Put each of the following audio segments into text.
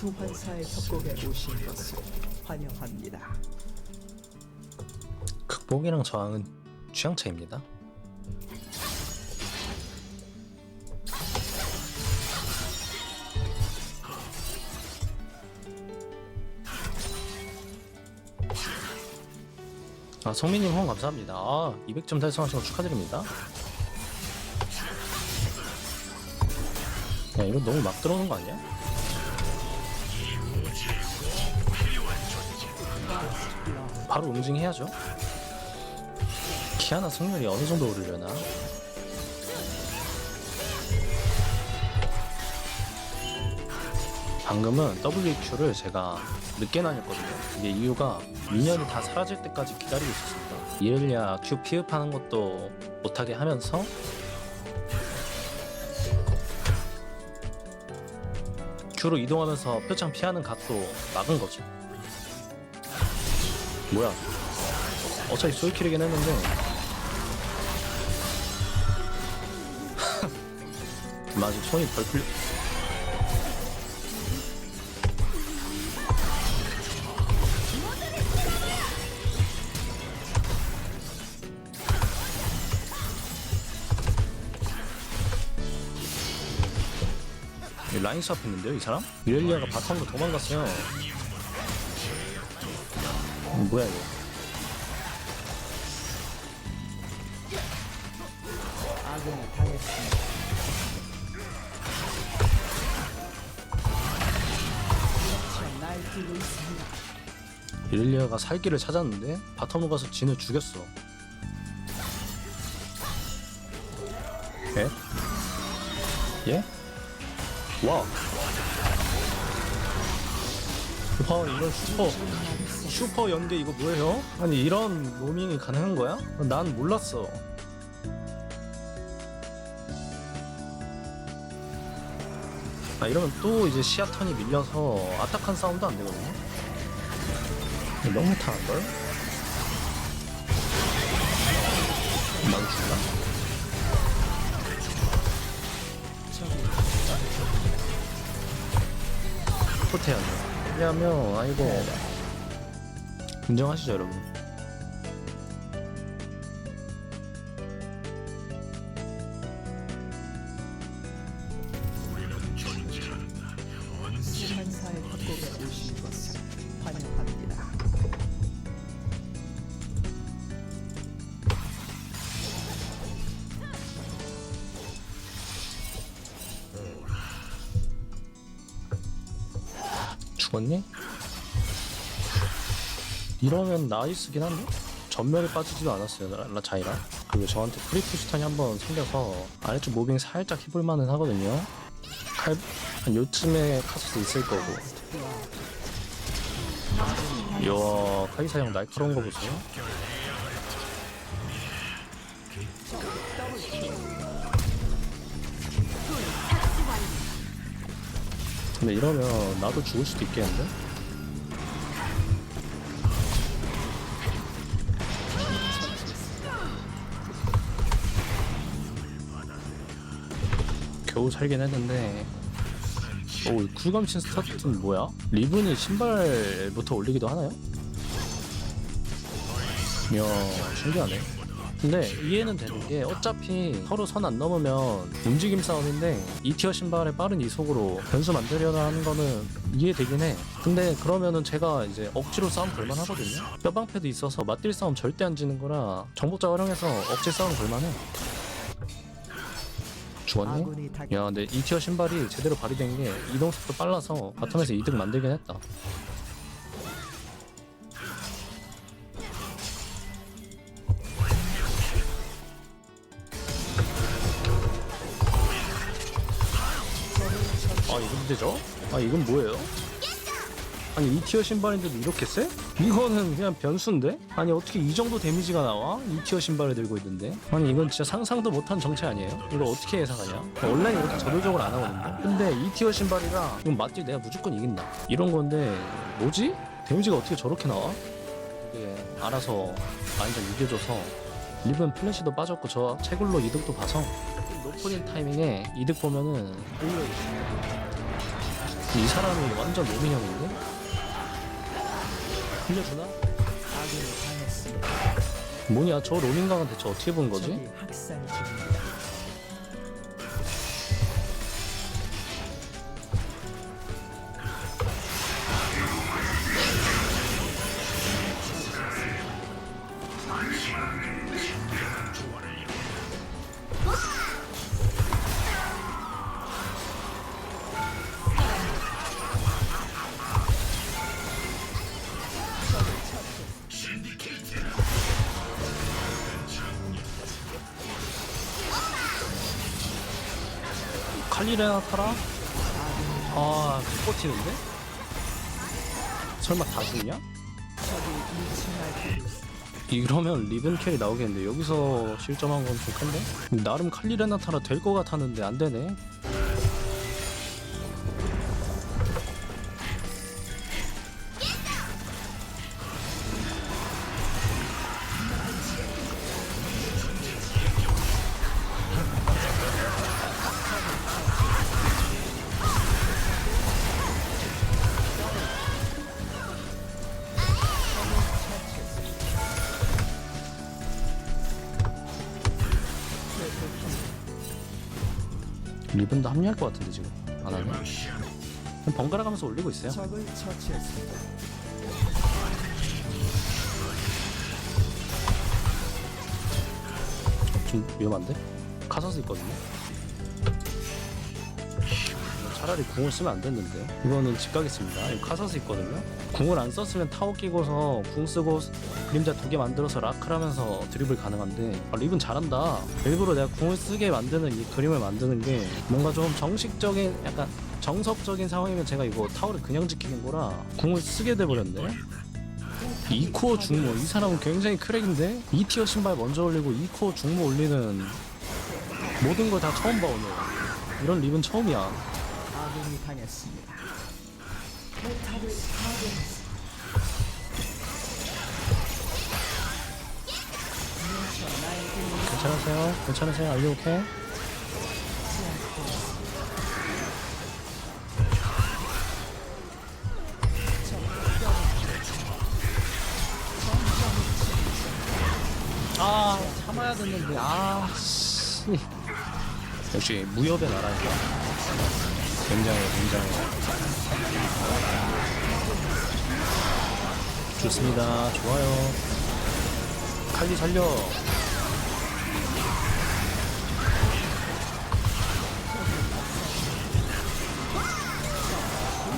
소환사의 협곡에 오신 것을 환영합니다. 극복이랑 저항은 취향 차입니다. 아 성민님 후원 감사합니다. 아 200점 달성하신 거 축하드립니다. 야 이거 너무 막 들어오는 거 아니야? 바로 응징해야죠. 키아나 승률이 어느 정도 오르려나? 방금은 WQ를 제가 늦게 나눴거든요. 이게 이유가 미니언이 다 사라질 때까지 기다리고 있었습니다. 이엘리아 Q 피흡하는 것도 못하게 하면서 Q로 이동하면서 표창 피하는 각도 막은 거죠. 뭐야? 어차피 솔킬이긴 했는데 맞아 손이 덜 풀려 이 라인 스왑 했는데요 이 사람? 미렐리아가 바텀으로 도망갔어요 음, 뭐야 이거 아군이 당했습니다. 날뛰고 있습니다. 이렐리아가 살 길을 찾았는데 바텀으로 가서 진을 죽였어. 예? 예? 와. 와 이런 슈퍼 슈퍼 연계 이거 뭐예요? 아니 이런 로밍이 가능한 거야? 난 몰랐어. 아 이러면 또 이제 시야 턴이 밀려서 아타칸 싸움도 안 되거든요. 너무 못하는 걸? 망친다. 포테하죠. 왜냐면 아이고 인정하시죠 여러분. 죽었니? 이러면 나이스긴 한데? 전멸에 빠지지도 않았어요 라, 라 자이라 그리고 저한테 프리푸스탄이 한 번 생겨서 아래쪽 모빙 살짝 해볼 만은 하거든요 칼, 한 요쯤에 카소스 있을 거고 이야 카이사 형 날카로운 거 보세요 근데 이러면 나도 죽을 수도 있겠는데? 겨우 살긴 했는데. 오 쿨감친 스타트는 뭐야? 리븐이 신발부터 올리기도 하나요? 이야 신기하네. 근데 이해는 되는 게 어차피 서로 선 안 넘으면 움직임 싸움인데 2티어 신발의 빠른 이속으로 변수 만들려고 하는 거는 이해되긴 해. 근데 그러면은 제가 이제 억지로 싸움 걸만 하거든요. 뼈방패도 있어서 맞딜 싸움 절대 안 지는 거라 정복자 활용해서 억지 싸움 걸만 해 죽었니? 당야 근데 2티어 신발이 제대로 발휘된 게 이동 속도 빨라서 바텀에서 이득 만들긴 했다 아 이거 문제죠? 아 이건 뭐예요? 아니 2티어 신발인데도 이렇게 세? 이거는 그냥 변수인데? 아니 어떻게 이 정도 데미지가 나와? 2티어 신발을 들고 있는데? 아니 이건 진짜 상상도 못한 정체 아니에요? 이거 어떻게 예상하냐? 원래 이렇게 저돌적으로 안 하거든요? 근데 2티어 신발이라 이건 맞지 내가 무조건 이긴다 이런 건데 뭐지? 데미지가 어떻게 저렇게 나와? 이게 알아서 완전 이겨줘서 리븐 플래시도 빠졌고 저 채굴로 이득도 봐서 노프린 타이밍에 이득 보면은 오히려 이 사람이 완전 노민형인데? 당했습니다. 뭐냐 저 로밍강은 대체 어떻게 본 거지? 학살 중입니다. 칼리레나 타라? 아 버티는데? 설마 다 죽냐? 적이 2층 알고 있습니다. 이러면 리븐 캐리 나오겠는데 여기서 실점한 건 좀 큰데? 나름 칼리레나 타라 될 것 같았는데 안 되네 리븐도 합류할 것 같은데 지금 안 하네 그냥 번갈아 가면서 올리고 있어요 적을 처치했습니다. 좀 위험한데? 카사스 있거든요. 차라리 궁을 쓰면 안 됐는데 이거는 집 가겠습니다. 이거 카사스 있거든요. 궁을 안 썼으면 타워 끼고서 궁 쓰고 그림자 두 개 만들어서 라크라면서 드리블 가능한데 아, 리븐 잘한다. 일부러 내가 궁을 쓰게 만드는 이 그림을 만드는 게 뭔가 좀 정식적인 약간 정석적인 상황이면 제가 이거 타워를 그냥 지키는 거라 궁을 쓰게 돼버렸네. 2코어 중모 이 사람은 굉장히 크랙인데 2티어 신발 먼저 올리고 2코어 중모 올리는 모든 걸 다 처음 봐 오늘 이런 립은 처음이야 아군이 당했습니다. 포탑을 파괴했습니다. 괜찮으세요? 괜찮으세요? 알리 오케이? 아 참아야 됐는데 아씨 역시 무협의 나라니까 굉장히 굉장히. 좋습니다. 좋아요. 칼리 살려.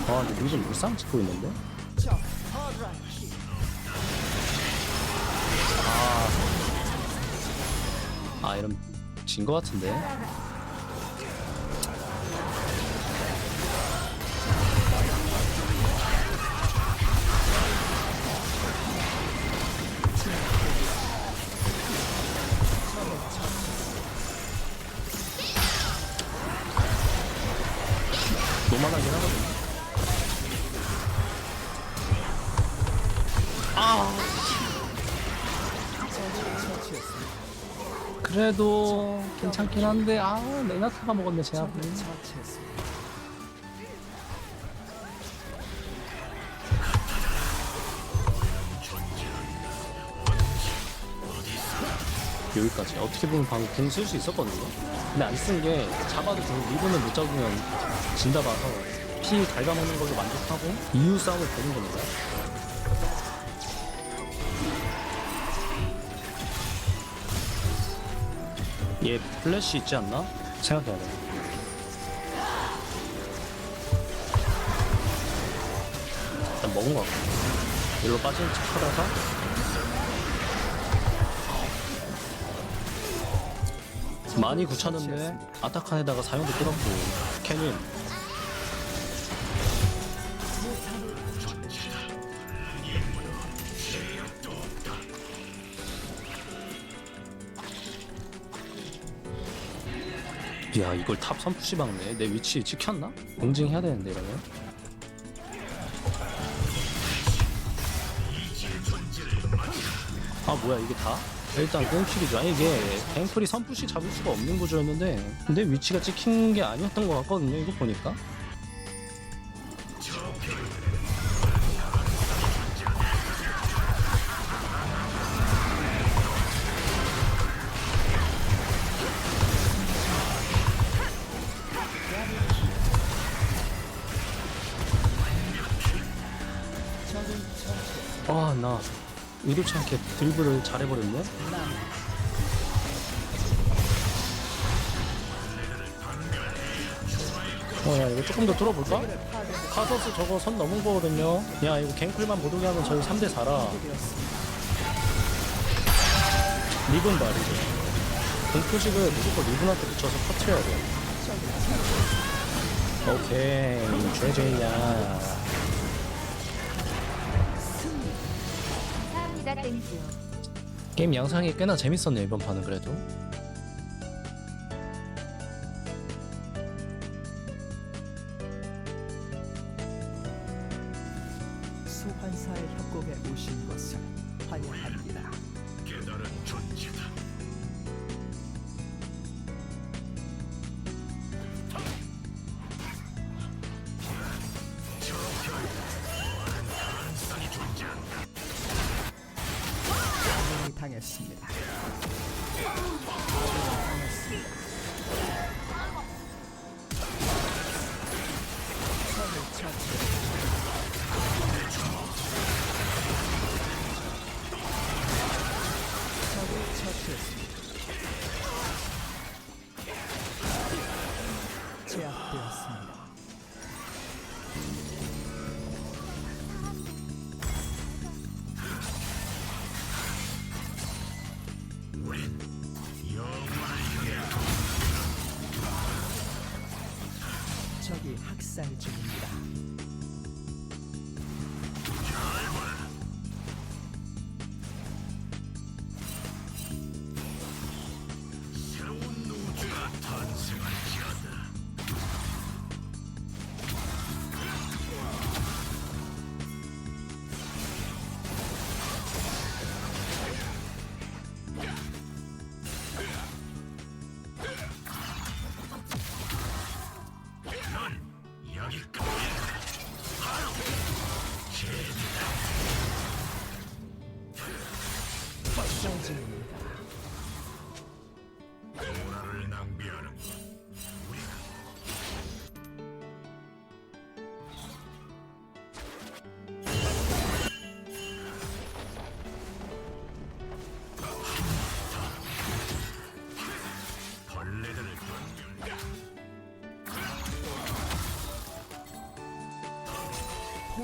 아 근데 리전 물상 찍고 있는데? 적 허드라키 아 이런 진 거 같은데 그래도 괜찮긴 한데 아 레나타가 먹었네 제압을. 여기까지. 어떻게 보면 방금 궁 쓸 수 있었거든요. 근데 안 쓴 게 잡아도 그 리본을 못 잡으면 진다 봐서 피 갉아먹는 걸로 만족하고 이유 싸움을 보는 겁니다 얘 플래시 있지 않나? 생각해야 돼. 일단 먹은 것 같고 일로 빠진 척 하다가. 많이 굳혔는데 아타칸에다가 사용도 끌었고. 캐닌 야 이걸 탑 선푸시 박네 내 위치 지켰나? 응징해야 되는데 이러면 아 뭐야 이게 다? 일단 꽁킬이죠 아니 이게 앵플이 선푸시 잡을 수가 없는 구조였는데 근데 위치가 찍힌 게 아니었던 것 같거든요 이거 보니까 나 의도치 않게 드리블을 잘해버렸네. 어 야 이거 조금 더 뚫어볼까? 카서스 저거 선 넘은 거거든요. 야 이거 갱플만 못 오게 하면 저희 3대4라. 리븐 봐 리븐. 공포식을 무조건 리븐한테 붙여서 터트려야 돼. 오케이 죄죄야 감사합니다 땡큐 게임 양상이 꽤나 재밌었네요 이번 판은 그래도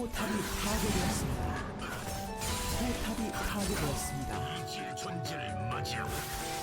포탑이 파괴되었습니다. 포탑이 파괴되었습니다. 적을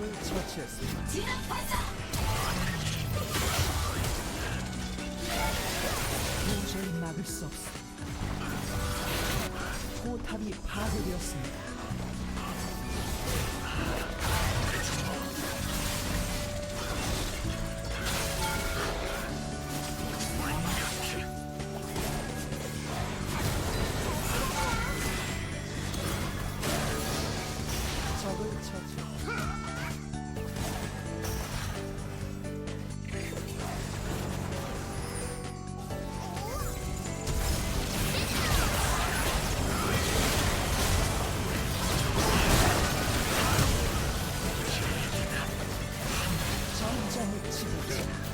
적을 처치했습니다. 도저히 막을 수 없습니다. 포탑이 파괴되었습니다. 열정을 지우자.